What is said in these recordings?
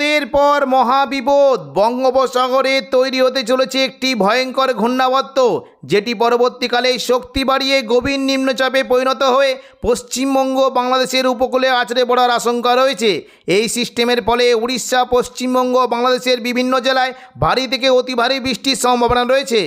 বিপদের পর মহাবিপদ। বঙ্গোপসাগরে তৈরি হতে চলেছে একটি ভয়ঙ্কর ঘূর্ণাবর্ত, যেটি পরবর্তীকালে শক্তি বাড়িয়ে গভীর নিম্নচাপে পরিণত হয়ে পশ্চিমবঙ্গ বাংলাদেশের উপকূলে আছড়ে পড়ার আশঙ্কা রয়েছে। এই সিস্টেমের ফলে উড়িষ্যা, পশ্চিমবঙ্গ বাংলাদেশের বিভিন্ন জেলায় ভারী থেকে অতি ভারী বৃষ্টির সম্ভাবনা রয়েছে।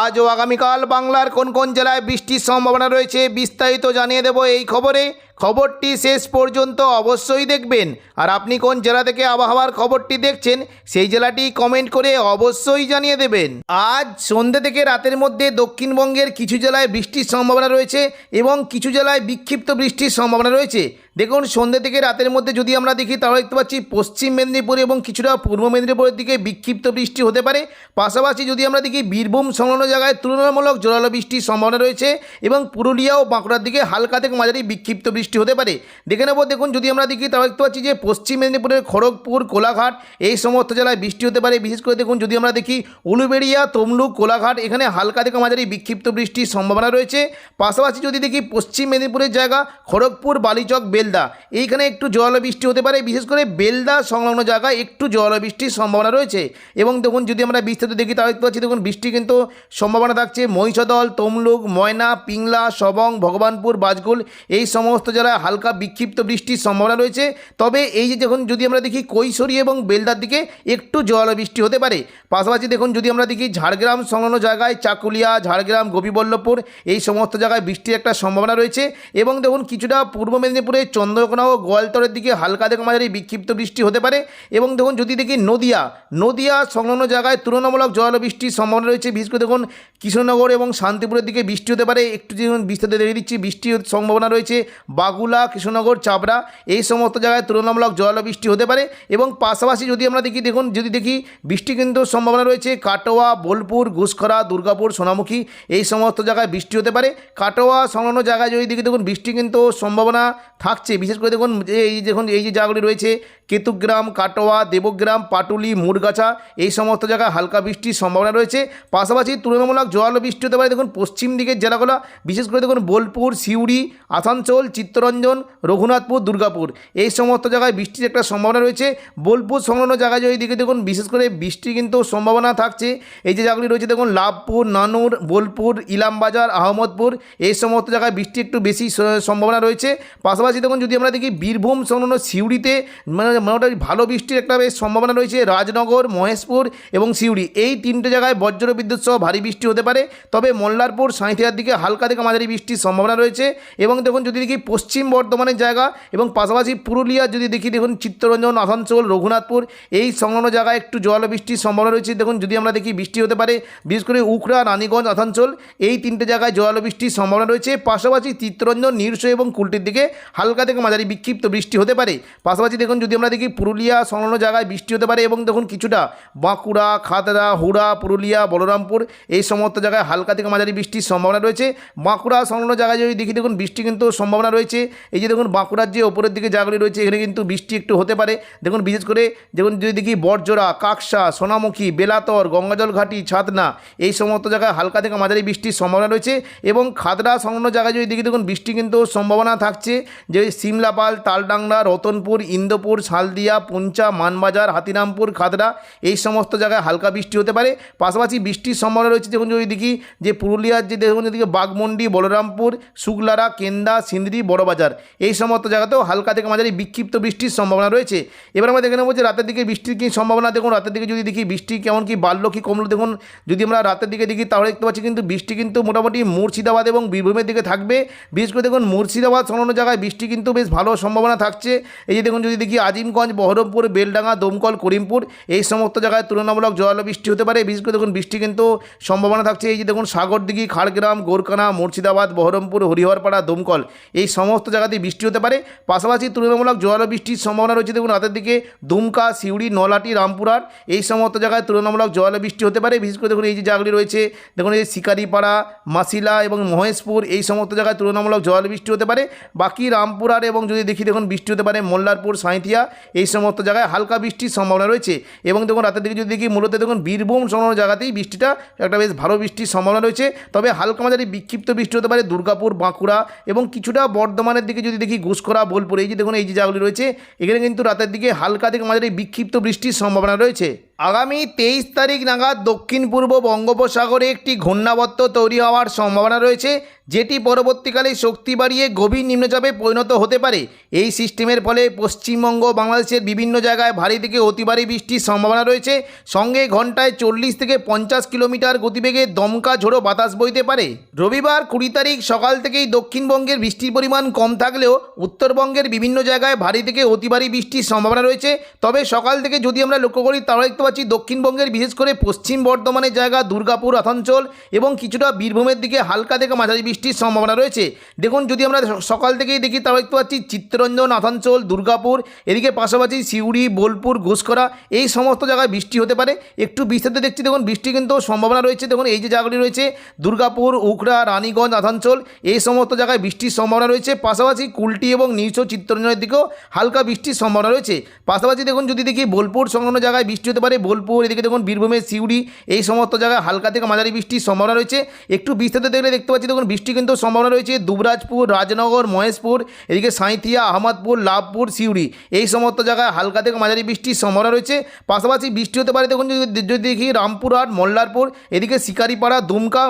আজ ও আগামীকাল বাংলার কোন কোন জেলায় বৃষ্টির সম্ভাবনা রয়েছে বিস্তারিত জানিয়ে দেব এই খবরে। খবরটি শেষ পর্যন্ত অবশ্যই দেখবেন। আর আপনি কোন জেলা থেকে আবহাওয়ার খবরটি দেখছেন, সেই জেলাটি কমেন্ট করে অবশ্যই জানিয়ে দেবেন। আজ সন্ধ্যে থেকে রাতের মধ্যে দক্ষিণবঙ্গের কিছু জেলায় বৃষ্টির সম্ভাবনা রয়েছে এবং কিছু জেলায় বিক্ষিপ্ত বৃষ্টির সম্ভাবনা রয়েছে। দেখুন, সন্ধ্যে থেকে রাতের মধ্যে যদি আমরা দেখি, তাহলে দেখতে পাচ্ছি পশ্চিম মেদিনীপুর এবং কিছুটা পূর্ব মেদিনীপুরের দিকে বিক্ষিপ্ত বৃষ্টি হতে পারে। পাশাপাশি যদি আমরা দেখি, বীরভূম সংলগ্ন জায়গায় তুলনামূলক জোরালো বৃষ্টির সম্ভাবনা রয়েছে এবং পুরুলিয়া ও বাঁকুড়ার দিকে হালকা থেকে মাঝারি বিক্ষিপ্ত বৃষ্টি হতে পারে। দেখে নেব, দেখুন, যদি আমরা দেখি, তাহলে দেখতে পাচ্ছি যে পশ্চিম মেদিনীপুরের খড়গপুর, কোলাঘাট এই সমস্ত জেলায় বৃষ্টি হতে পারে। বিশেষ করে দেখুন, যদি আমরা দেখি উলুবেড়িয়া, তমলুক, কোলাঘাট, এখানে হালকা থেকে মাঝারি বিক্ষিপ্ত বৃষ্টির সম্ভাবনা রয়েছে। পাশাপাশি যদি দেখি, পশ্চিম মেদিনীপুরের জায়গা খড়গপুর, বালিচক বেলদা। এইখানে একটু বৃষ্টি হতে পারে, বিশেষ করে বেলদা সংলগ্ন জায়গায় একটু বৃষ্টির সম্ভাবনা রয়েছে। এবং দেখুন, যদি আমরা বিস্তারিত দেখি, তাহলে দেখতে পাচ্ছি, দেখুন, বৃষ্টি কিন্তু সম্ভাবনা থাকছে। মহিষদল, তমলুক, ময়না, পিংলা, সবং, ভগবানপুর, বাজগুল, এই সমস্ত জেলায় হালকা বিক্ষিপ্ত বৃষ্টির সম্ভাবনা রয়েছে। তবে এই যে যখন যদি আমরা দেখি কৈশোরী এবং বেলদার দিকে একটু বৃষ্টি হতে পারে। পাশাপাশি দেখুন, যদি আমরা দেখি ঝাড়গ্রাম সংলগ্ন জায়গায় চাকুলিয়া, ঝাড়গ্রাম, গোপীবল্লভপুর, এই সমস্ত জায়গায় বৃষ্টির একটা সম্ভাবনা রয়েছে। এবং দেখুন, কিছুটা পূর্ব মেদিনীপুরে চন্দ্রকোনা ও গোয়ালতরের দিকে হালকা থেকে মাঝারি বিক্ষিপ্ত বৃষ্টি হতে পারে এবং দেখুন যদি দেখি নদিয়া নদিয়া সংলগ্ন জায়গায় তুলনামূলক জল বৃষ্টির সম্ভাবনা রয়েছে। বিশেষ করে দেখুন কৃষ্ণনগর এবং শান্তিপুরের দিকে বৃষ্টি হতে পারে। একটু যেমন বিস্তারিত দেখে দিচ্ছি, বৃষ্টির সম্ভাবনা রয়েছে বাগুলা, কৃষ্ণনগর, চাপড়া। এই সমস্ত জায়গায় তুলনামূলক জল বৃষ্টি হতে পারে এবং পাশাপাশি যদি আমরা দেখি, দেখুন যদি দেখি বৃষ্টি কিন্তু সম্ভাবনা রয়েছে কাটোয়া, বোলপুর, ঘুষখরা, দুর্গাপুর, সোনামুখী। এই সমস্ত জায়গায় বৃষ্টি হতে পারে। কাটোয়া সংলগ্ন জায়গায় যদি দেখি, দেখুন বৃষ্টি কিন্তু সম্ভাবনা থাকছে। বিশেষ করে দেখুন, যে এই দেখুন, এই যে জায়গাগুলি রয়েছে, কেতুগ্রাম, কাটোয়া, দেবগ্রাম, পাটুলি মুরগাছা এই সমস্ত জায়গায় হালকা বৃষ্টির সম্ভাবনা রয়েছে। পাশাপাশি তুলনামূলক জল বৃষ্টি হতে পারে দেখুন, পশ্চিম দিকের জেলাগুলো, বিশেষ করে দেখুন, বোলপুর, সিউড়ি, আসানসোল, চিত্তরঞ্জন, রঘুনাথপুর, দুর্গাপুর। এই সমস্ত জায়গায় বৃষ্টির একটা সম্ভাবনা রয়েছে। বোলপুর সংলগ্ন জায়গায় যদি দিকে দেখুন, বিশেষ করে বৃষ্টি কিন্তু সম্ভাবনা থাকছে। এই যে জায়গাগুলি রয়েছে, দেখুন, লাভপুর, নানুর, বোলপুর, ইলামবাজার, আহমদপুর, এই সমস্ত জায়গায় বৃষ্টি একটু বেশি সম্ভাবনা রয়েছে। পাশাপাশি দেখুন যদি আমরা দেখি বীরভূম সংলগ্ন সিউড়িতে মানে মোটামুটি ভালো বৃষ্টির একটা বেশ সম্ভাবনা রয়েছে, রাজনগর, মহেশপুর এবং সিউড়ি। এই তিনটে জায়গায় বজ্র বিদ্যুৎ সহ ভারী বৃষ্টি হতে পারে। তবে মোল্লারপুর, সাঁইথিয়ার দিকে হালকা থেকে মাঝারি বৃষ্টির সম্ভাবনা রয়েছে এবং দেখুন যদি দেখি পশ্চিম বর্ধমানের জায়গা এবং পাশাপাশি পুরুলিয়া যদি দেখি, দেখুন চিত্তরঞ্জন, আসানসোল, রঘুনাথপুর, এই সংলগ্ন জায়গায় একটু জল বৃষ্টির সম্ভাবনা রয়েছে। দেখুন যদি আমরা দেখি বৃষ্টি হতে পারে, বিশেষ করে উখড়া রানীগঞ্জ, আসানসোল, এই তিনটে জায়গায় জল বৃষ্টির সম্ভাবনা রয়েছে। পাশাপাশি চিত্তরঞ্জন, নিরস এবং কুলটির দিকে হালকা থেকে মাঝারি বিক্ষিপ্ত বৃষ্টি হতে পারে। পাশাপাশি দেখুন, যদি আমরা দেখি পুরুলিয়া সংলগ্ন জায়গায় বৃষ্টি হতে পারে এবং দেখুন কিছুটা বাঁকুড়া, খাতড়া, হুড়া, পুরুলিয়া, বলরামপুর এই সমস্ত জায়গায় হালকা থেকে মাঝারি বৃষ্টির সম্ভাবনা রয়েছে। বাঁকুড়া সংলগ্ন জায়গায় যদি দেখি, দেখুন বৃষ্টি কিন্তু সম্ভাবনা রয়েছে। এই যে দেখুন বাঁকুড়ার যে ওপরের দিকে জায়গাগুলি রয়েছে, এখানে কিন্তু বৃষ্টি একটু হতে পারে। দেখুন বিশেষ করে দেখুন যদি দেখি বরজোড়া কাকসা, সোনামুখী, বেলাতর গঙ্গাজল ঘাটি ছাতনা এই সমস্ত জায়গায় হালকা থেকে মাঝারি বৃষ্টির সম্ভাবনা রয়েছে। এবং খাতড়া সংলগ্ন জায়গায় যদি দেখি, দেখুন বৃষ্টি কিন্তু সম্ভাবনা থাকছে। যে সিমলাপাল, তালডাংরা, রতনপুর, ইন্দোপুর, শালদিয়া, পুঞ্চা, মানবাজার, হাতিরামপুর খাতড়া এই সমস্ত জায়গায় হালকা বৃষ্টি হতে পারে। পাশাপাশি বৃষ্টির সম্ভাবনা রয়েছে দেখুন যদি দেখি যে পুরুলিয়ার যে দেখুন যেদিকে বাগমন্ডি বলরামপুর, শুকলারা, কেন্দা, সিন্দ্রি, বড়বাজার এই সমস্ত জায়গাতেও হালকা থেকে মাঝারি বিক্ষিপ্ত বৃষ্টির সম্ভাবনা রয়েছে। এবার আমরা দেখে নেব যে রাতের দিকে বৃষ্টির কী সম্ভাবনা। দেখুন রাতের দিকে যদি দেখি বৃষ্টি কেমন কি বাড়লো, কি কমলো, দেখুন যদি আমরা রাতের দিকে দেখি তাহলে দেখতে পাচ্ছি কিন্তু বৃষ্টি কিন্তু মোটামুটি মুর্শিদাবাদ এবং বীরভূমের দিকে থাকবে। বিশেষ করে দেখুন মুর্শিদাবাদ সংলগ্ন জায়গায় বৃষ্টি কিন্তু বেশ ভালো সম্ভাবনা থাকছে। এই যে দেখুন, যদি দেখি আজিমগঞ্জ, বহরমপুর, বেলডাঙ্গা, দমকল, করিমপুর, এই সমস্ত জায়গায় তুলনামূলক জল বৃষ্টি হতে পারে। বিশেষ করে দেখুন, বৃষ্টি কিন্তু সম্ভাবনা থাকছে। এই যে দেখুন, সাগরদিঘি, খাড়গ্রাম গোরকানা মুর্শিদাবাদ, বহরমপুর, হরিহরপাড়া, দমকল, এই সমস্ত জায়গাতেই বৃষ্টি হতে পারে। পাশাপাশি তুলনামূলক জল বৃষ্টির সম্ভাবনা রয়েছে। দেখুন, রাতের দিকে দুমকা, সিউড়ি, নলাটি, রামপুরহাট, এই সমস্ত জায়গায় তুলনামূলক জল বৃষ্টি হতে পারে। বিশেষ করে দেখুন, এই যে জায়গাগুলি রয়েছে, দেখুন, এই শিকারিপাড়া, মাসিলা এবং মহেশপুর, এই সমস্ত জায়গায় তুলনামূলক জল বৃষ্টি হতে পারে। বাকি রামপুর রামপুরহাট এবং যদি দেখি দেখুন বৃষ্টি হতে পারে মোল্লারপুর, সাঁইথিয়া, এই সমস্ত জায়গায় হালকা বৃষ্টির সম্ভাবনা রয়েছে। এবং দেখুন রাতের দিকে যদি দেখি মূলত দেখুন বীরভূম সংলগ্ন জায়গাতেই বৃষ্টিটা একটা বেশ ভালো বৃষ্টির সম্ভাবনা রয়েছে। তবে হালকা মাঝারি বিক্ষিপ্ত বৃষ্টি হতে পারে দুর্গাপুর, বাঁকুড়া এবং কিছুটা বর্ধমানের দিকে যদি দেখি ঘুষকরা বোলপুর, এই যে দেখুন এই যে জায়গাগুলি রয়েছে, এখানে কিন্তু রাতের দিকে হালকা থেকে মাঝারি বিক্ষিপ্ত বৃষ্টির সম্ভাবনা রয়েছে। আগামী তেইশ তারিখ নাগাদ দক্ষিণ পূর্ব বঙ্গোপসাগরে একটি ঘূর্ণাবর্ত তৈরি হওয়ার সম্ভাবনা রয়েছে, যেটি পরবর্তীকালে শক্তি বাড়িয়ে গভীর নিম্নচাপে পরিণত হতে পারে। এই সিস্টেমের ফলে পশ্চিমবঙ্গ বাংলাদেশের বিভিন্ন জায়গায় ভারী থেকে অতি বৃষ্টির সম্ভাবনা রয়েছে। সঙ্গে ঘন্টায় চল্লিশ থেকে পঞ্চাশ কিলোমিটার গতিবেগে দমকা ঝোড়ো বাতাস বইতে পারে। রবিবার কুড়ি তারিখ সকাল থেকেই দক্ষিণবঙ্গের বৃষ্টির পরিমাণ কম থাকলেও উত্তরবঙ্গের বিভিন্ন জায়গায় ভারী থেকে অতি বৃষ্টির সম্ভাবনা রয়েছে। তবে সকাল থেকে যদি আমরা লক্ষ্য করি, তাহলে পাচ্ছি দক্ষিণবঙ্গের বিশেষ করে পশ্চিম বর্ধমানের জায়গা, দুর্গাপুর আসানসোল এবং কিছুটা বীরভূমের দিকে হালকা থেকে মাঝারি বৃষ্টির সম্ভাবনা রয়েছে। দেখুন, যদি আমরা সকাল থেকেই দেখি, তাহলে দেখতে পাচ্ছি চিত্তরঞ্জন আসানসোল দুর্গাপুর, এদিকে পাশাপাশি সিউড়ি, বোলপুর, ঘুষকরা, এই সমস্ত জায়গায় বৃষ্টি হতে পারে। একটু বিস্তারিত দেখছি, দেখুন বৃষ্টি কিন্তু সম্ভাবনা রয়েছে। দেখুন, এই যে জায়গাগুলি রয়েছে, দুর্গাপুর, উখড়া, রানীগঞ্জ আসানসোল এই সমস্ত জায়গায় বৃষ্টির সম্ভাবনা রয়েছে। পাশাপাশি কুলটি এবং নিউচ চিত্তরঞ্জনের দিকেও হালকা বৃষ্টির সম্ভাবনা রয়েছে। পাশাপাশি দেখুন, যদি দেখি, বোলপুর সংলগ্ন জায়গায় বৃষ্টি হতে পারে বোলপুর, এদিকে দেখুন বীরভূমের সিউড়ি, এই সমস্ত জায়গায় হালকা থেকে মাঝারি বৃষ্টির সম্ভাবনা রয়েছে। একটু বিস্তারিত দেখলে দেখতে পাচ্ছি, দেখুন বৃষ্টি কিন্তু সম্ভাবনা রয়েছে দুবরাজপুর, রাজনগর, মহেশপুর, এদিকে সাঁইথিয়া, আহমদপুর, লাভপুর, সিউড়ি, এই সমস্ত জায়গায় হালকা থেকে মাঝারি বৃষ্টির সম্ভাবনা রয়েছে। পাশাপাশি বৃষ্টি হতে পারে, দেখুন যদি দেখি রামপুরহাট, মোল্লারপুর, এদিকে শিকারিপাড়া, দুমকা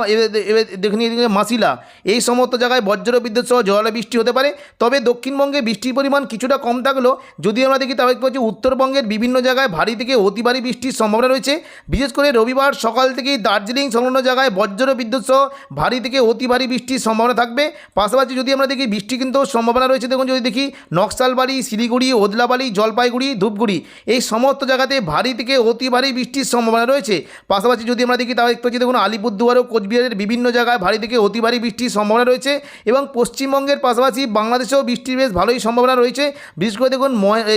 দেখুন এদিকে মাসিলা, এই সমস্ত জায়গায় বজ্র বিদ্যুৎ সহ জল বৃষ্টি হতে পারে। তবে দক্ষিণবঙ্গে বৃষ্টির পরিমাণ কিছুটা কম থাকলেও যদি আমরা দেখি, তাহলে উত্তরবঙ্গের বিভিন্ন জায়গায় ভারী থেকে অতি ভারী বৃষ্টির সম্ভাবনা রয়েছে। বিশেষ করে রবিবার সকাল থেকেই দার্জিলিং সংলগ্ন জায়গায় বজ্র বিদ্যুৎ সহ ভারী থেকে অতি ভারী বৃষ্টির সম্ভাবনা থাকবে। পাশাপাশি যদি আমরা দেখি, বৃষ্টি কিন্তু সম্ভাবনা রয়েছে। দেখুন, যদি দেখি, নকশালবাড়ি, শিলিগুড়ি, ওদলাবাড়ি, জলপাইগুড়ি, ধূপগুড়ি, এই সমস্ত জায়গাতে ভারী থেকে অতি ভারী বৃষ্টির সম্ভাবনা রয়েছে। পাশাপাশি যদি আমরা দেখি, তাহলে দেখতে পাচ্ছি, দেখুন, আলিপুরদুয়ার ও কোচবিহারের বিভিন্ন জায়গায় ভারী থেকে অতি ভারী বৃষ্টির সম্ভাবনা রয়েছে এবং পশ্চিমবঙ্গের পাশাপাশি বাংলাদেশেও বৃষ্টির বেশ ভালোই সম্ভাবনা রয়েছে। বিশেষ করে দেখুন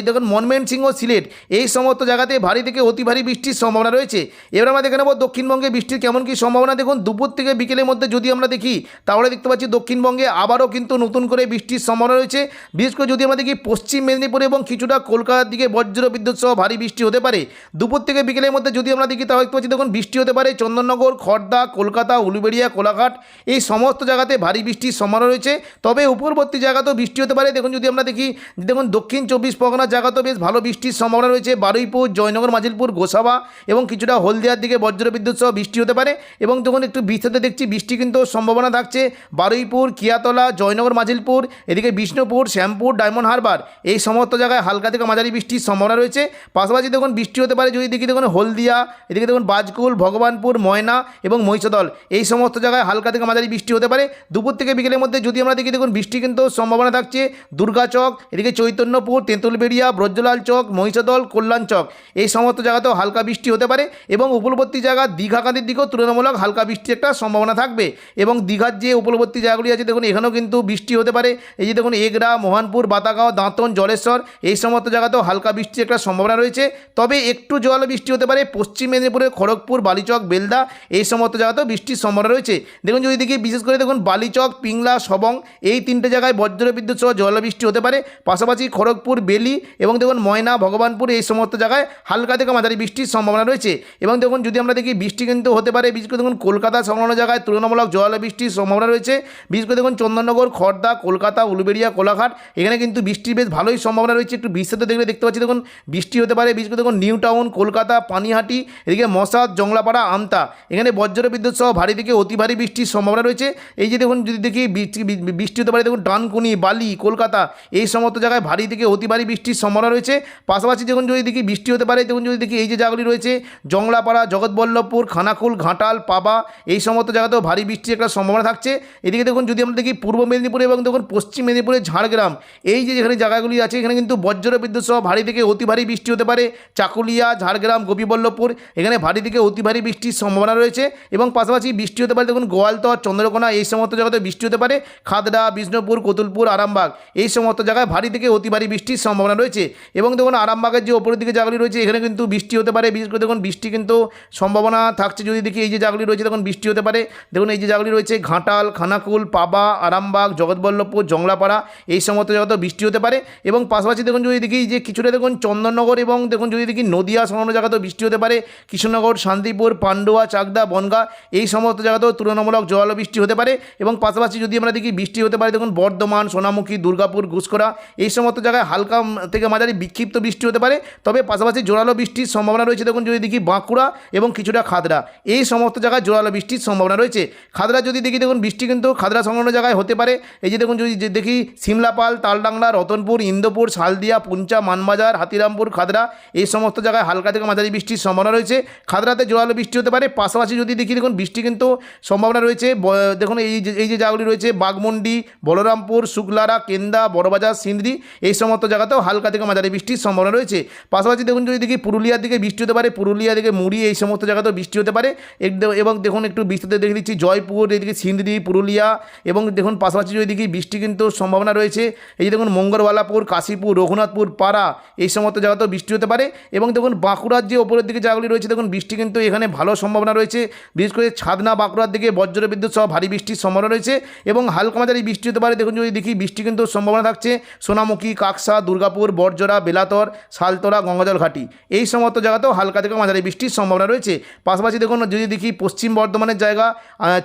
দেখুন মনমেন সিংহ সিলেট, এই সমস্ত জায়গাতে ভারী থেকে অতি ভারী বৃষ্টির সম্ভাবনা রয়েছে। এবার আমরা দেখে নেব দক্ষিণবঙ্গে বৃষ্টির কেমন কী সম্ভাবনা। দেখুন, দুপুর থেকে বিকেলের মধ্যে যদি আমরা দেখি, তাহলে দেখতে পাচ্ছি দক্ষিণবঙ্গে আবারও কিন্তু নতুন করে বৃষ্টির সম্ভাবনা রয়েছে। বিশেষ করে যদি আমরা দেখি পশ্চিম মেদিনীপুর এবং কিছুটা কলকাতার দিকে বজ্র বিদ্যুৎ সহ ভারী বৃষ্টি হতে পারে। দুপুর থেকে বিকেলের মধ্যে যদি আমরা দেখি, তাহলে দেখতে পাচ্ছি, দেখুন, বৃষ্টি হতে পারে চন্দননগর খড়দা কলকাতা, উলুবেড়িয়া, কোলাঘাট। এই সমস্ত জায়গাতে ভারী বৃষ্টির সম্ভাবনা রয়েছে। তবে উপরবর্তী জায়গাতেও বৃষ্টি হতে পারে। দেখুন, যদি আমরা দেখি, দেখুন, দক্ষিণ চব্বিশ পরগনার জায়গাতেও বেশ ভালো বৃষ্টির সম্ভাবনা রয়েছে। বারুইপুর, জয়নগর, মাজিলপুর গোসাবা এবং কিছুটা হলদিয়ার দিকে বজ্র বিদ্যুৎ সহ বৃষ্টি হতে পারে এবং দেখুন একটু বিস্তারিত দেখছি বৃষ্টি কিন্তু সম্ভাবনা থাকছে। বারুইপুর, কিয়াতলা, জয়নগর, মাজিলপুর, এদিকে বিষ্ণুপুর, শ্যামপুর, ডায়মন্ড হারবার এই সমস্ত জায়গায় হালকা থেকে মাঝারি বৃষ্টির সম্ভাবনা রয়েছে। পাশাপাশি দেখুন বৃষ্টি হতে পারে যদি দেখি দেখুন হলদিয়া, এদিকে দেখুন বাজকুল, ভগবানপুর, ময়না এবং মহিষদল এই সমস্ত জায়গায় হালকা থেকে মাঝারি বৃষ্টি হতে পারে। দুপুর থেকে বিকেলের মধ্যে যদি আমরা দেখি দেখুন বৃষ্টি কিন্তু সম্ভাবনা থাকছে। দুর্গাচক, এদিকে চৈতন্যপুর, তেঁতুলবেড়িয়া, ব্রজলাল চক, মহিষদল, কল্যাণ চক এই সমস্ত জায়গাতেও হালকা বৃষ্টি হতে পারে এবং উপকূলবর্তী জায়গা দীঘা দীঘাকান্দির দিকেও তুলনামূলক হালকা বৃষ্টির একটা সম্ভাবনা থাকবে এবং দীঘার যে উপকূলবর্তী জায়গাগুলি আছে দেখুন, এখানেও কিন্তু বৃষ্টি হতে পারে। এই যে দেখুন এগরা মোহনপুর, বাতাগাঁও, দাঁতন, জলেশ্বর, এই সমস্ত জায়গাতেও হালকা বৃষ্টির একটা সম্ভাবনা রয়েছে। তবে একটু জল বৃষ্টি হতে পারে, পশ্চিম মেদিনীপুরের খড়গপুর, বালিচক, বেলদা, এই সমস্ত জায়গাতেও বৃষ্টির সম্ভাবনা রয়েছে। দেখুন, যদি দেখি বিশেষ করে দেখুন, বালিচক, পিংলা, সবং, এই তিনটে জায়গায় বজ্র বিদ্যুৎ সহ জলবৃষ্টি হতে পারে। পাশাপাশি খড়গপুর, বেলি এবং দেখুন, ময়না, ভগবানপুর, এই সমস্ত জায়গায় হালকা থেকে মাঝারি বৃষ্টির সম্ভাবনা রয়েছে। এবং দেখুন, যদি আমরা দেখি, বৃষ্টি কিন্তু হতে পারে, বিশেষ করে দেখুন কলকাতা সংলগ্ন জায়গায় তুলনামূলক জল বৃষ্টির সম্ভাবনা রয়েছে। বিশেষ করে দেখুন, চন্দননগর খড়দা কলকাতা, উলুবেড়িয়া, কোলাঘাট, এখানে কিন্তু বৃষ্টির বেশ ভালোই সম্ভাবনা রয়েছে। একটু বিস্তারিত দেখলে দেখতে পাচ্ছি, দেখুন, বৃষ্টি হতে পারে, বিশেষ করে দেখুন, নিউ টাউন, কলকাতা, পানিহাটি, এদিকে মশাদ, জংলাপাড়া, আমতা, এখানে বজ্র বিদ্যুৎ সহ ভারী থেকে অতি ভারী বৃষ্টির সম্ভাবনা রয়েছে। এই যে দেখুন, যদি দেখি বৃষ্টি হতে পারে, দেখুন, ডানকুনি, বালি, কলকাতা, এই সমস্ত জায়গায় ভারী থেকে অতি ভারী বৃষ্টির সম্ভাবনা রয়েছে। পাশাপাশি দেখুন, যদি দেখি, বৃষ্টি হতে পারে, দেখুন, যদি দেখি এই যে জায়গাগুলি রয়েছে, জংলাপাড়া, জগৎবল্লভপুর, খানাকুল, ঘাটাল, পাবা, এই সমস্ত জায়গাতেও ভারী বৃষ্টির একটা সম্ভাবনা থাকছে। এদিকে দেখুন, যদি আমরা দেখি পূর্ব মেদিনীপুরে এবং দেখুন পশ্চিম মেদিনীপুরের ঝাড়গ্রাম, এই যে যেখানে জায়গাগুলি আছে, এখানে কিন্তু বজ্র বিদ্যুৎ সহ ভারী থেকে অতি ভারী বৃষ্টি হতে পারে। চাকুলিয়া, ঝাড়গ্রাম, গোপীবল্লভপুর, এখানে ভারী থেকে অতি ভারী বৃষ্টির সম্ভাবনা রয়েছে এবং পাশাপাশি বৃষ্টি হতে পারে দেখুন গোয়ালতর, চন্দ্রকোনা, এই সমস্ত জায়গাতে বৃষ্টি হতে পারে। খাদড়া, বিষ্ণুপুর, কতুলপুর, আরামবাগ, এই সমস্ত জায়গায় ভারী থেকে অতি ভারী বৃষ্টির সম্ভাবনা রয়েছে এবং দেখুন আরামবাগের যে ওপরের দিকে জায়গাগুলি রয়েছে, এখানে কিন্তু বৃষ্টি বৃষ্টি হতে পারে, বিশেষ করে দেখুন বৃষ্টি কিন্তু সম্ভাবনা থাকছে। যদি দেখি এই যে জায়গাগুলি রয়েছে, দেখুন বৃষ্টি হতে পারে। দেখুন এই যে জায়গাগুলি রয়েছে, ঘাটাল, খানাকুল, পাবা, আরামবাগ, জগৎবল্লভপুর, জংলাপাড়া, এই সমস্ত জায়গাতেও বৃষ্টি হতে পারে। এবং পাশাপাশি দেখুন যদি দেখি যে কিছুটা দেখুন চন্দননগর এবং দেখুন যদি দেখি নদিয়া সংলগ্ন জায়গাতেও বৃষ্টি হতে পারে। কৃষ্ণনগর, শান্তিপুর, পান্ডুয়া, চাকদা, বনগা, এই সমস্ত জায়গাতেও তুলনামূলক জল বৃষ্টি হতে পারে। এবং পাশাপাশি যদি আমরা দেখি বৃষ্টি হতে পারে, দেখুন বর্ধমান, সোনামুখী, দুর্গাপুর ঘুষকরা এই সমস্ত জায়গায় হালকা থেকে মাঝারি বিক্ষিপ্ত বৃষ্টি হতে পারে। তবে পাশাপাশি জোরালো বৃষ্টির সম্ভাবনা রয়েছে। দেখুন, যদি দেখি বাঁকুড়া এবং কিছুটা খাদরা, এই সমস্ত জায়গায় জোরালো বৃষ্টির সম্ভাবনা রয়েছে। খাদরা যদি দেখি, দেখুন, বৃষ্টি কিন্তু খাদরা সংলগ্ন জায়গায় হতে পারে। এই যে দেখুন, যদি দেখি সিমলাপাল, তালডাংলা, রতনপুর, ইন্দোপুর, শালদিয়া, পুঞ্চা, মানবাজার, হাতিরামপুর, খাদরা, এই সমস্ত জায়গায় হালকা থেকে মাঝারি বৃষ্টির সম্ভাবনা রয়েছে। খাদরাতে জোরালো বৃষ্টি হতে পারে। পাশাপাশি যদি দেখি, দেখুন, বৃষ্টি কিন্তু সম্ভাবনা রয়েছে। দেখুন, এই যে এই যে জায়গাগুলি রয়েছে, বাগমন্ডি, বলরামপুর, শুক্লারা, কেন্দা, বড়বাজার সিন্দ্রি এই সমস্ত জায়গাতেও হালকা থেকে মাঝারি বৃষ্টির সম্ভাবনা রয়েছে। পাশাপাশি দেখুন, যদি দেখি পুরুলিয়ার দিকে বৃষ্টি হতে পারে, পুরুলিয়া দিকে মুড়ি, এই সমস্ত জায়গাতেও বৃষ্টি হতে পারে। এবং দেখুন, একটু বৃষ্টিতে দেখে দিচ্ছি, জয়পুর, এদিকে সিন্দ্রি পুরুলিয়া এবং দেখুন, পাশাপাশি দেখি বৃষ্টি কিন্তু সম্ভাবনা রয়েছে। এই যে দেখুন মঙ্গলওয়ালাপুর কাশীপুর, রঘুনাথপুর, পাড়া, এই সমস্ত জায়গাতেও বৃষ্টি হতে পারে। এবং দেখুন, বাঁকুড়ার যে ওপরের দিকে জায়গাগুলি রয়েছে, দেখুন, বৃষ্টি কিন্তু এখানে ভালো সম্ভাবনা রয়েছে। বিশেষ করে ছাদনা, বাঁকুড়ার দিকে বজ্র বিদ্যুৎ সহ ভারী বৃষ্টির সম্ভাবনা রয়েছে এবং হালকা মাঝারি বৃষ্টি হতে পারে। দেখুন যদি দেখি বৃষ্টি কিন্তু সম্ভাবনা থাকছে। সোনামুখী, কাকসা, দুর্গাপুর বরজোড়া বেলাতর শালতরা গঙ্গাজল ঘাটি, এই সমস্ত জায়গাতেও হালকা থেকে মাঝারি বৃষ্টির সম্ভাবনা রয়েছে। পাশাপাশি দেখুন, যদি দেখি পশ্চিম বর্ধমানের জায়গা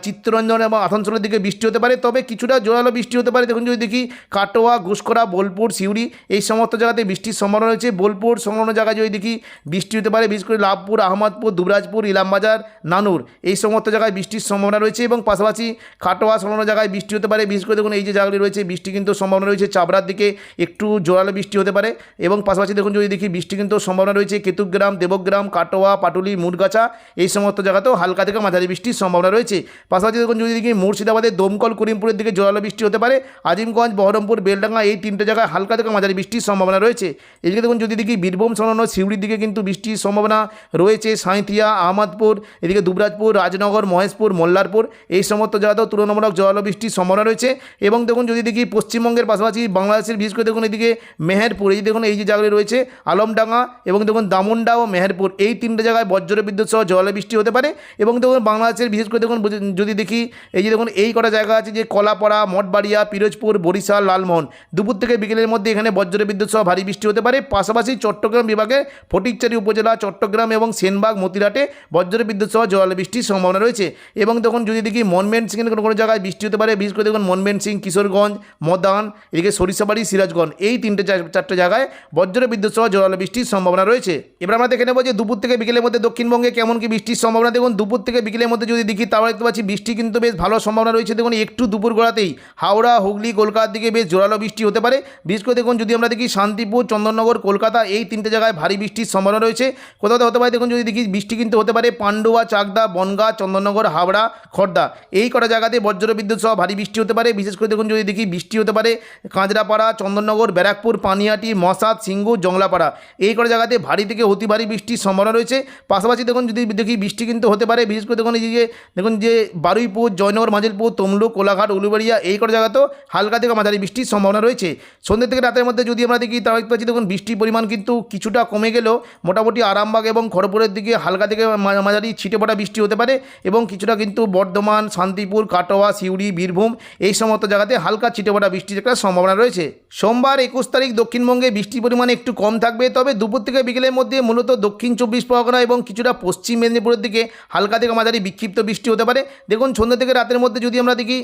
চিত্তরঞ্জন এবং আসানসোলের দিকে বৃষ্টি হতে পারে, তবে কিছুটা জোরালো বৃষ্টি হতে পারে। দেখুন, যদি দেখি কাটোয়া ঘুষকরা বোলপুর, সিউড়ি, এই সমস্ত জায়গাতে বৃষ্টির সম্ভাবনা রয়েছে। বোলপুর সংলগ্ন জায়গায় যদি দেখি বৃষ্টি হতে পারে, বিশেষ করে লাভপুর, আহমদপুর, দুবরাজপুর, ইলামবাজার, নানুর, এই সমস্ত জায়গায় বৃষ্টির সম্ভাবনা রয়েছে এবং পাশাপাশি কাটোয়া সংলগ্ন জায়গায় বৃষ্টি হতে পারে। বিশেষ করে দেখুন, এই যে জায়গাগুলি রয়েছে, বৃষ্টি কিন্তু সম্ভাবনা রয়েছে চাবড়ার দিকে, একটু জোরালো বৃষ্টি হতে পারে। এবং পাশাপাশি দেখুন, যদি দেখি বৃষ্টি কিন্তু সম্ভাবনা রয়েছে কেতুগ্রাম দেবগ্রাম কাটোয়া, পাটুলি মুরগাছা এই সমস্ত জায়গাতেও হালকা থেকে মাঝারি বৃষ্টির সম্ভাবনা রয়েছে। পাশাপাশি দেখুন, যদি দেখি মুর্শিদাবাদের দমকল, করিমপুরের দিকে জোরালো বৃষ্টি হতে পারে। আজিমগঞ্জ, বহরমপুর, বেলডাঙ্গা এই তিনটে জায়গায় হালকা থেকে মাঝারি বৃষ্টির সম্ভাবনা রয়েছে। এদিকে দেখুন, যদি দেখি বীরভূম সংলগ্ন শিউড়ির দিকে কিন্তু বৃষ্টির সম্ভাবনা রয়েছে। সাঁইথিয়া, আহমদপুর, এদিকে দুবরাজপুর, রাজনগর, মহেশপুর, মোল্লারপুর এই সমস্ত জায়গাতেও তুলনামূলক জল বৃষ্টির সম্ভাবনা রয়েছে। এবং দেখুন, যদি দেখি পশ্চিমবঙ্গের পাশাপাশি বাংলাদেশের, বিশেষ করে দেখুন, এদিকে মেহেরপুর, এই দেখুন, এই যে জায়গাগুলি রয়েছে, আলমডাঙ্গা এবং দেখুন দামুন্ডা ও মেহেরপুর। এই তিনটে জায়গায় বজ্র বিদ্যুৎ সহ জল বৃষ্টি হতে পারে এবং দেখুন বাংলাদেশের বিশেষ করে দেখুন যদি দেখি, এই যে দেখুন এই কটা জায়গা আছে যে কলাপাড়া, মঠবাড়িয়া, পিরোজপুর, বরিশাল, লালমোহন। দুপুর থেকে বিকেলের মধ্যে এখানে বজ্র বিদ্যুৎ সহ ভারী বৃষ্টি হতে পারে। পাশাপাশি চট্টগ্রাম বিভাগে ফটিকচারি উপজেলা, চট্টগ্রাম এবং সেনবাগ মতিরাটে বজ্র বিদ্যুৎ সহ জল বৃষ্টির সম্ভাবনা রয়েছে। এবং দেখুন যদি দেখি মনমেন সিংয়ের কোনো কোনো জায়গায় বৃষ্টি হতে পারে, বিশেষ করে দেখুন মনমেন সিং, কিশোরগঞ্জ, মদান, এদিকে সরিষাবাড়ি, সিরাজগঞ্জ। এই তিনটে চারটে জায়গায় বজ্র বিদ্যুৎ সহ জল বৃষ্টির সম্ভাবনা রয়েছে। এবার আমরা দেখে নেব যে দুপুর থেকে বিকেলের মধ্যে দক্ষিণবঙ্গে কেমন কি বৃষ্টির সম্ভাবনা। দেখুন, দুপুর থেকে বিকেলের মধ্যে যদি দেখি, তাহলে দেখতে পাচ্ছি বৃষ্টি কিন্তু বেশ ভালো সম্ভাবনা রয়েছে। দেখুন, একটু দুপুর গড়াতেই হাওড়া, হুগলি, কলকাতার দিকে বেশ জোরালো বৃষ্টি হতে পারে। বিশেষ করে দেখুন, যদি আমরা দেখি শান্তিপুর, চন্দননগর, কলকাতা, এই তিনটে জায়গায় ভারী বৃষ্টির সম্ভাবনা রয়েছে। কোথাও হতে পারে, দেখুন, যদি দেখি বৃষ্টি কিন্তু হতে পারে পান্ডুয়া, চাকদা, বনগা, চন্দননগর, হাওড়া খড়দা এই কটা জায়গাতে বজ্র বিদ্যুৎ সহ ভারী বৃষ্টি হতে পারে। বিশেষ করে দেখুন, যদি দেখি বৃষ্টি হতে পারে কাঁচরাপাড়া, চন্দননগর, ব্যারাকপুর পানিহাটি মশাদ সিঙ্গু জংলাপাড়া। এই কটা জায়গাতে ভারী থেকে অতি ভারী বৃষ্টির সম্ভাবনা রয়েছে। পাশাপাশি দেখুন যদি দেখি বৃষ্টি কিন্তু হতে পারে, বিশেষ করে দেখুন এই যে, দেখুন যে বারুইপুর, জয়নগর মাজিলপুর তমলুক, কোলাঘাট, উলুবাড়িয়া, এই কটা জায়গাতেও হালকা থেকে মাঝারি বৃষ্টির সম্ভাবনা রয়েছে। সন্ধ্যে থেকে রাতের মধ্যে যদি আমরা দেখি, তাহলে দেখতে পাচ্ছি দেখুন বৃষ্টির পরিমাণ কিন্তু কিছুটা কমে গেলেও মোটামুটি আরামবাগ এবং খড়গপুরের দিকে হালকা থেকে মাঝারি ছিটে পড়া বৃষ্টি হতে পারে এবং কিছুটা কিন্তু বর্ধমান, শান্তিপুর, কাটোয়া, সিউড়ি, বীরভূম এই সমস্ত জায়গাতে হালকা ছিটে পড়া বৃষ্টির একটা সম্ভাবনা রয়েছে। সোমবার একুশ তারিখ দক্ষিণবঙ্গে বৃষ্টির পরিমাণ একটু কম থাকবে, তবে দুপুর থেকে বিকেলের মধ্যে মূলত দক্ষিণ চব্বিশ পরগনা এবং কিছুটা পশ্চিম মেদিনীপুরের দিকে হালকা থেকে মাঝারি বিক্ষিপ্ত বৃষ্টি হতে পারে। দেখুন সন্ধ্যে থেকে রাতের মধ্যে যদি আমরা দেখি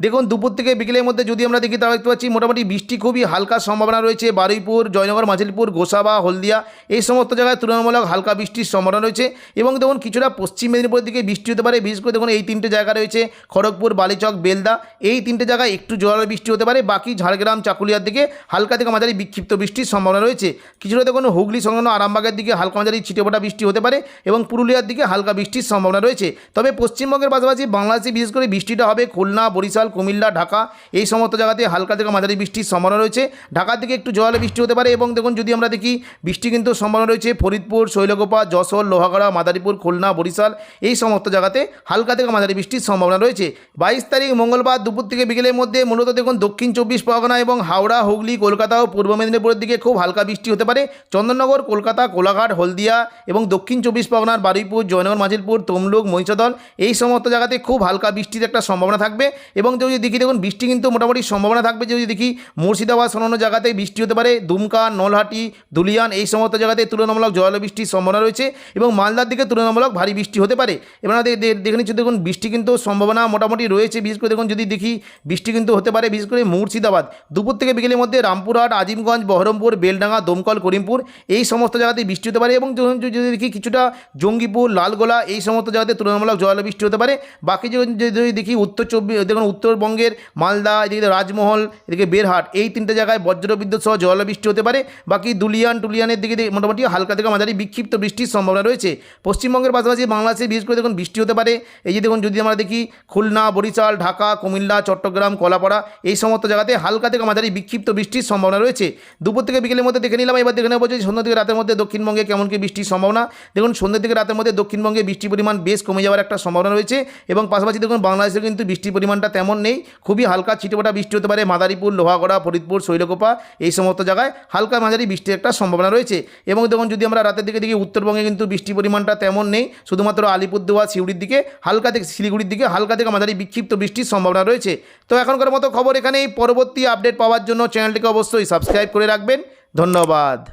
দেখুন, দুপুর থেকে বিকেলের মধ্যে যদি আমরা দেখি, তাহলে দেখতে পাচ্ছি মোটামুটি বৃষ্টি খুবই হালকা সম্ভাবনা রয়েছে। বারুইপুর, জয়নগর, মাঝিলপুর, গোসাবা, হলদিয়া, এই সমস্ত জায়গায় তুলনামূলক হালকা বৃষ্টির সম্ভাবনা রয়েছে। এবং দেখুন, কিছুটা পশ্চিম মেদিনীপুরের দিকে বৃষ্টি হতে পারে। বিশেষ করে দেখুন, এই তিনটে জায়গা রয়েছে, খড়গপুর, বালিচক, বেলদা, এই তিনটে জায়গায় একটু জোরালো বৃষ্টি হতে পারে। বাকি ঝাড়গ্রাম, চাকুলিয়ার দিকে হালকা থেকে মাঝারি বিক্ষিপ্ত বৃষ্টির সম্ভাবনা রয়েছে। কিছুটা দেখুন, হুগলি, সংলগ্ন আরামবাগের দিকে হালকা মাঝারি ছিটেফোঁটা বৃষ্টি হতে পারে এবং পুরুলিয়ার দিকে হালকা বৃষ্টির সম্ভাবনা রয়েছে। তবে পশ্চিমবঙ্গের পাশাপাশি বাংলাদেশে বিশেষ করে বৃষ্টিটা হবে খুলনা, বরিশাল কুমিল্লা, ঢাকা এই সমস্ত জায়গাতে হালকা থেকে মাঝারি বৃষ্টির সম্ভাবনা রয়েছে। ঢাকা থেকে একটু জোয়ালে বৃষ্টি হতে পারে এবং দেখুন যদি আমরা দেখি, বৃষ্টি কিন্তু সম্ভাবনা রয়েছে ফরিদপুর শৈলগোপা যশোর, লোহাগড়া, মাদারীপুর, খুলনা, বরিশাল এই সমস্ত জায়গাতে হালকা থেকে মাঝারি বৃষ্টির সম্ভাবনা রয়েছে। বাইশ তারিখ মঙ্গলবার দুপুর থেকে বিকেলের মধ্যে মূলত দেখুন দক্ষিণ চব্বিশ পরগনা এবং হাওড়া, হুগলি, কলকাতা ও পূর্ব মেদিনীপুরের দিকে খুব হালকা বৃষ্টি হতে পারে। চন্দননগর, কলকাতা, কোলাঘাট, হলদিয়া এবং দক্ষিণ চব্বিশ পরগনার বারুইপুর, জয়নগর মাঝিরপুর তমলুক, মহিষাদল এই সমস্ত জায়গাতে খুব হালকা বৃষ্টির একটা সম্ভাবনা থাকবে এবং যদি দেখি, দেখুন, বৃষ্টি কিন্তু মোটামুটি সম্ভাবনা থাকবে যদি দেখি, মুর্শিদাবাদ, অন্যান্য জায়গাতে বৃষ্টি হতে পারে, দুমকা, নলহাটি, দুলিয়ান, এই সমস্ত জায়গাতে তুলনামূলক জল বৃষ্টির সম্ভাবনা রয়েছে এবং মালদার দিকে তুলনামূলক ভারী বৃষ্টি হতে পারে। এবার দেখে নিচ্ছি, দেখুন, বৃষ্টি কিন্তু সম্ভাবনা মোটামুটি রয়েছে। বিশেষ করে দেখুন, যদি দেখি, বৃষ্টি কিন্তু হতে পারে, বিশেষ করে মুর্শিদাবাদ। দুপুর থেকে বিকেলের মধ্যে রামপুরহাট, আজিমগঞ্জ, বহরমপুর, বেলডাঙ্গা, দমকল, করিমপুর, এই সমস্ত জায়গাতে বৃষ্টি হতে পারে এবং যদি দেখি, কিছুটা জঙ্গিপুর, লালগোলা, এই সমস্ত জায়গাতে তুলনামূলক জল বৃষ্টি হতে পারে। বাকি যদি দেখি, উত্তর চব্বিশ দেখুন উত্তরবঙ্গের মালদা, এদিকে রাজমহল, এদিকে বেরহাট, এই তিনটে জায়গায় বজ্রবিদ্যুৎ সহ জল বৃষ্টি হতে পারে। বাকি দুলিয়ান, টুলিয়ানের দিকে মোটামুটি হালকা থেকে মাঝারি বিক্ষিপ্ত বৃষ্টির সম্ভাবনা রয়েছে। পশ্চিমবঙ্গের পাশাপাশি বাংলাদেশে বিশেষ করে দেখুন বৃষ্টি হতে পারে। এই যে দেখুন, যদি আমরা দেখি খুলনা, বরিশাল, ঢাকা, কুমিল্লা, চট্টগ্রাম, কলাপাড়া, এই সমস্ত জায়গাতে হালকা থেকে মাঝারি বিক্ষিপ্ত বৃষ্টির সম্ভাবনা রয়েছে। দুপুর থেকে বিকেলের মধ্যে দেখে নিলাম, এবার দেখে নেব যে সন্ধ্যা থেকে রাতের মধ্যে দক্ষিণবঙ্গে কেমন কি বৃষ্টির সম্ভাবনা। দেখুন, সন্ধ্যা থেকে রাতের মধ্যে দক্ষিণবঙ্গে বৃষ্টির পরিমাণ বেশ কমে যাওয়ার একটা সম্ভাবনা রয়েছে। এবং পাশাপাশি দেখুন বাংলাদেশে কিন্তু বৃষ্টির পরিমাণটা তেমন নেই। খুবই হালকা ছিটেফোঁটা বৃষ্টি হতে পারে। মাদারীপুর, লোহাগড়া, ফরিদপুর, শৈলকোপা এই সমস্ত জায়গায় হালকা মাঝারি বৃষ্টির একটা সম্ভাবনা রয়েছে। এবং দেখুন, যদি আমরা রাতের দিকে দেখি, উত্তরবঙ্গে কিন্তু বৃষ্টির পরিমাণটা তেমন নেই। শুধুমাত্র আলিপুরদুয়ার সিউড়ির দিকে হালকা থেকে, শিলিগুড়ির দিকে হালকা থেকে মাঝারি বিক্ষিপ্ত বৃষ্টির সম্ভাবনা রয়েছে। তো এখনকার মতো খবর এখানেই। পরবর্তী আপডেট পাওয়ার জন্য চ্যানেলটিকে অবশ্যই সাবস্ক্রাইব করে রাখবেন। ধন্যবাদ।